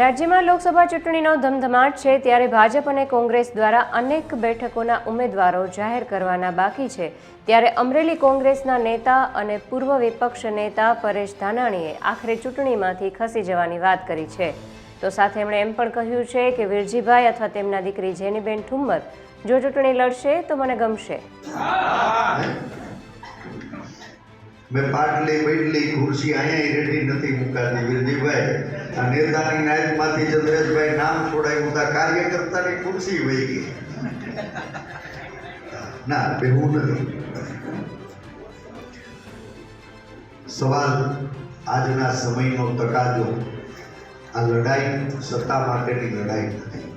રાજ્યમાં લોકસભા ચૂંટણીનો ધમધમાટ છે, ત્યારે ભાજપ અને કોંગ્રેસ દ્વારા અનેક બેઠકોના ઉમેદવારો જાહેર કરવાના બાકી છે. ત્યારે અમરેલી કોંગ્રેસના નેતા અને પૂર્વ વિપક્ષ નેતા પરેશ ધાનાણીએ આખરે ચૂંટણીમાંથી ખસી જવાની વાત કરી છે. તો સાથે એમણે એમ પણ કહ્યું છે કે વિરજીભાઈ અથવા તેમના દીકરી જેનીબેન ઠુમ્મર જો ચૂંટણી લડશે તો મને ગમશે. મેં પાટલી બેટલી ખુરશી અહીંયા રેડી નથી મુકાતી વિરજીભાઈ. આ નેતાની નાયકમાંથી ચંદ્રેશભાઈ નામ છોડાયું તા કાર્યકર્તાની ખુરશી વહી ગઈ. ના બેવું નથી. સવાલ આજના સમયનો તકાજો. આ લડાઈ સત્તા માટેની લડાઈ નથી.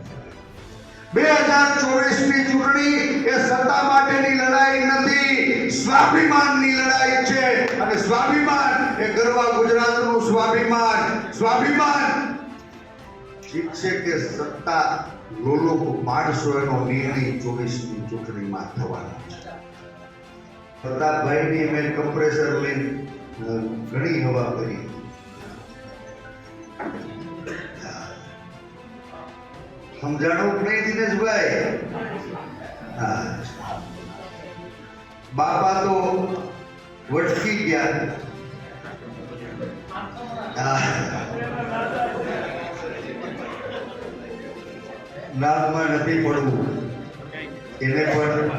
બે હજાર ચોવીસની ચૂંટણી એ સત્તા માટેની લડાઈ નથી સ્વાભિમાનની લડાઈ છે. અને સ્વાભિમાન એ ગરવા ગુજરાતનું સ્વાભિમાન. સ્વાભિમાન ઠીક છે કે સત્તા લોલો માણસો એનો નિર્ણય ચોવીસની ચૂંટણીમાં થવાનો છે. પ્રતાપભાઈની મેં કમ્પ્રેસર લઈને અ, ઘણી હવા કરી સમજાણું કે નહીં દિનેશભાઈ હા. બાપા તો વટકી ગયા. હા. નાદમાં નથી પડવું. એને પણ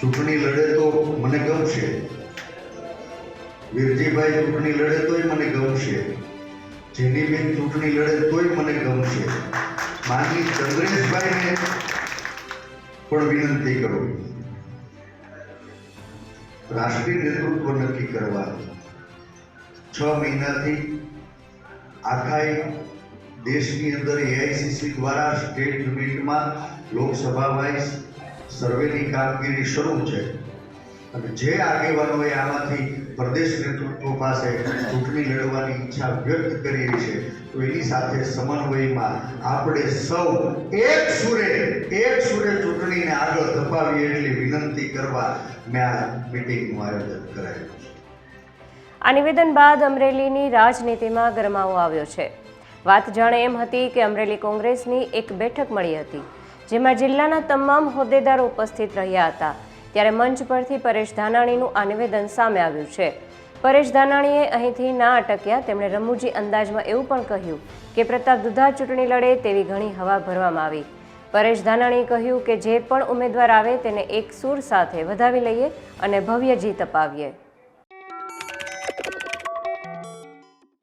ચૂંટણી લડે તો મને ગમશે. વીરજીભાઈ ચૂંટણી લડે તોય મને ગમશે. જેનીબેન ચૂંટણી લડે તોય મને ગમશે. માનની ચંદ્રેશભાઈને પણ વિનંતી કરું. રાષ્ટ્રીય નેતૃત્વ નક્કી કરવા. છ મહિનાથી આખા દેશની અંદર એઆઈસીસી દ્વારા સ્ટેટ યુનિટમાં લોકસભા વાઇઝ સર્વેની કામગીરી શરૂ છે. અને જે આગેવાનોએ આમાંથી પ્રદેશ નેતૃત્વ પાસે ચૂંટણી લડવાની ઈચ્છા વ્યક્ત કરી છે, તો એની સાથે સમન્વયમાં આપણે સૌ એક સુરે એક સુરે ચૂંટણીને આગળ ધપાવીએ એટલી વિનંતી કરવા મેં આ મિટિંગનું આયોજન કરાયું આ નિવેદન બાદ અમરેલીની રાજનીતિમાં ગરમાવો આવ્યો છે. વાત જાણે એમ હતી કે અમરેલી કોંગ્રેસની એક બેઠક મળી હતી, જેમાં જિલ્લાના તમામ હોદ્દેદારો ઉપસ્થિત રહ્યા હતા. ત્યારે મંચ પરથી પરેશ ધાનાણીનું આ નિવેદન સામે આવ્યું છે. પરેશ ધાનાણીએ અહીંથી ના અટક્યા. તેમણે રમૂજી અંદાજમાં એવું પણ કહ્યું કે પ્રતાપ દુધા ચૂંટણી લડે તેવી ઘણી હવા ભરવામાં આવી. પરેશ ધાનાણીએ કહ્યું કે જે પણ ઉમેદવાર આવે તેને એક સૂર સાથે વધાવી લઈએ અને ભવ્ય જીત અપાવીએ.